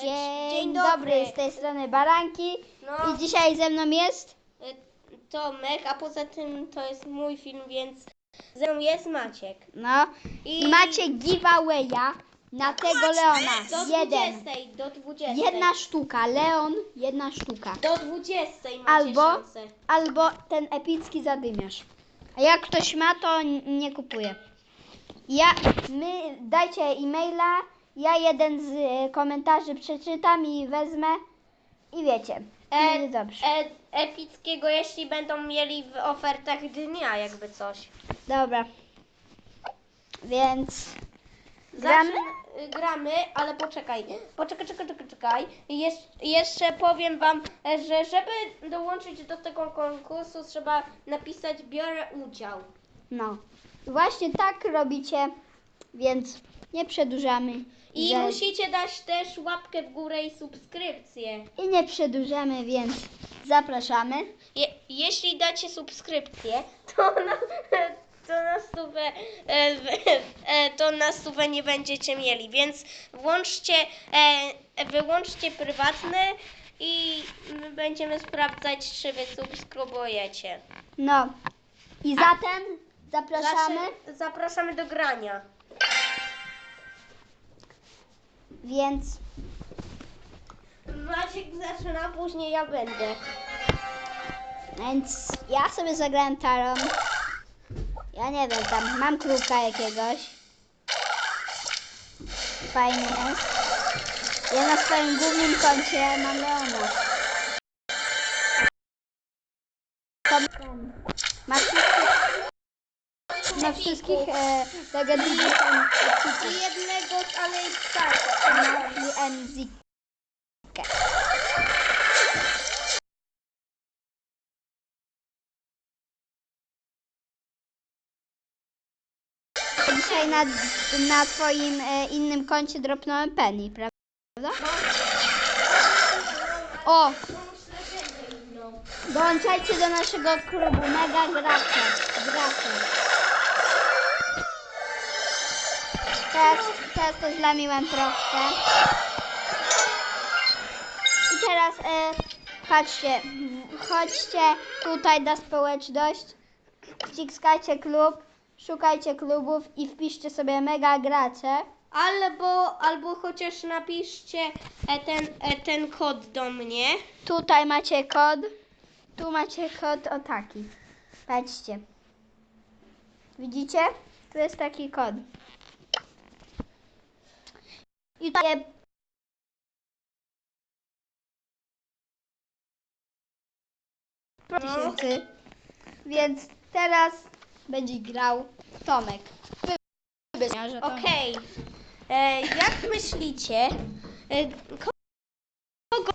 Dzień, Dzień dobry. dobry. z tej strony Baranki No, i dzisiaj ze mną jest y, Tomek, a poza tym to jest mój film, więc ze mną jest Maciek. no I, macie giveawaya na tego Leona. do Jeden. 20, do 20. Jedna sztuka, Leon, jedna sztuka. Do 20 macie Albo, szansę. albo ten epicki zadymiarz. A jak ktoś ma, to nie kupuje. Ja, my, dajcie e-maila, ja jeden z e, komentarzy przeczytam i wezmę i wiecie. E, Będzie dobrze. E, epickiego, jeśli będą mieli w ofertach dnia, jakby coś. Dobra. Więc gramy? Y, gramy, ale poczekaj. Poczekaj, czekaj, czekaj, czekaj. Jesz, jeszcze powiem wam, e, że żeby dołączyć do tego konkursu, trzeba napisać biorę udział. No. Właśnie tak robicie, więc nie przedłużamy. I że- musicie dać też łapkę w górę i subskrypcję. I nie przedłużamy, więc zapraszamy. Je, jeśli dacie subskrypcję, to na, to na stówę, e, e, to na stówę nie będziecie mieli, więc włączcie, e, wyłączcie prywatne i my będziemy sprawdzać, czy wy subskrybujecie. No. I zatem zapraszamy. Zapraszamy do grania. Więc Maciek zaczyna, później ja będę. Więc ja sobie zagrałem tarą. Ja nie wiem, tam mam kruka jakiegoś. Fajnie jest. Ja na swoim głównym koncie mam Leona. To ma wszystkich, ma wszystkich e, legendarnych I jednego z Alei Starka. I MZ. Dzisiaj na, na twoim e, innym koncie dropnąłem penny, prawda? O! Dołączajcie do naszego klubu Mega Gracze. Gracze. Teraz, teraz to zlamiłem troszkę. I teraz e, patrzcie, chodźcie tutaj na społeczność, wciskajcie klub, szukajcie klubów i wpiszcie sobie Mega Gracze. Albo, albo chociaż napiszcie e, ten, e, ten kod do mnie. Tutaj macie kod. Tu macie kod o taki. Patrzcie. Widzicie? Tu jest taki kod. I tutaj tysięcy. Więc teraz będzie grał Tomek. Okej. E, Jak myślicie, e, ko- kogo...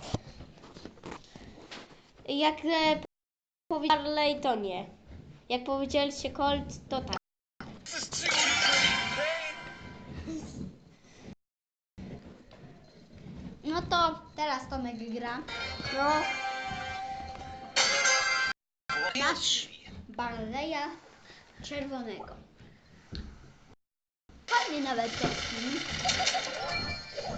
Jak e, powiedział Marley, to nie. Jak powiedzieliście Colt, to tak. To teraz Tomek gra. No, Masz Barleya czerwonego. Fajnie nawet taki.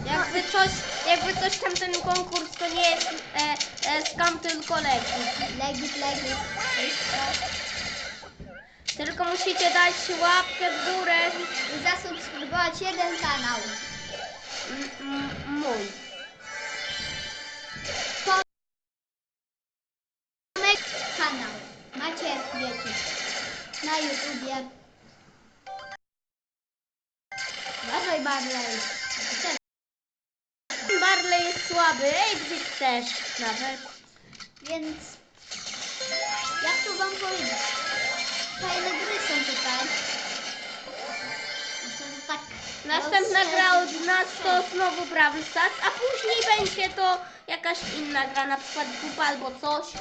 jakby coś, jakby coś tam ten konkurs to nie jest e, e, skam tylko. Legit, legit. Wszystko. Tylko musicie dać łapkę w górę. I zasubskrybować jeden kanał. M- mój. Na YouTubie. Uważaj Barley. Barley jest słaby, Exit też nawet. Więc jak to wam powiedzieć? Fajne gry są tutaj. Tak. Następna gra od nas to znowu Brawl Stars, a później będzie to jakaś inna gra, na przykład grupa albo coś.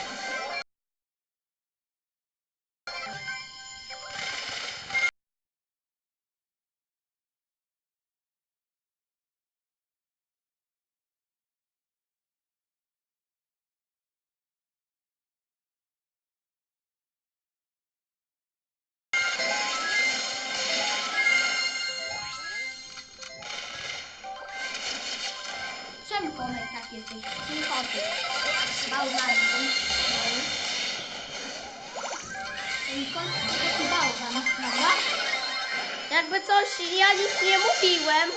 Jesteś? Cicho ty. Bałwan. Ten komek to taki bałwan, prawda? Jakby coś, ja nic nie mówiłem.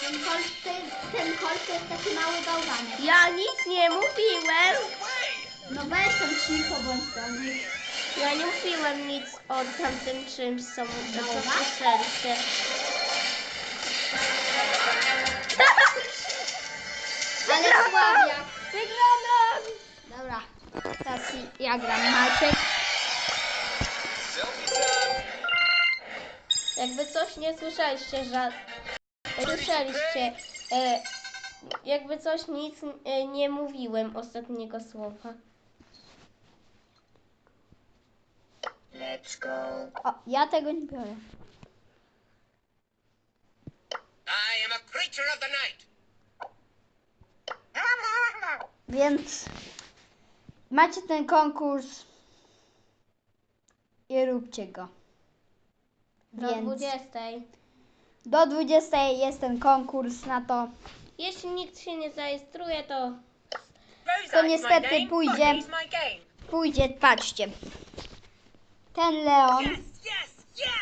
Ten kolt, ten, ten kolt to jest taki mały bałwanek. Ja nic nie mówiłem. No weź tam cicho bądź do nich. Ja nie mówiłem nic o tamtym czymś, co, co Dobra. słyszeliście. Ale słabiak. Wygrałam! Dobra, teraz ja gram Maciek. Jakby coś nie słyszeliście, że słyszeliście, e, jakby coś nic e, nie mówiłem ostatniego słowa. O, ja tego nie biorę. I am a creature of the night. Więc macie ten konkurs i róbcie go. Do Więc 20. do 20 jest ten konkurs na to. Jeśli nikt się nie zarejestruje, to Rosa niestety pójdzie. Pójdzie, patrzcie. Ten Leon Yes, yes, yes.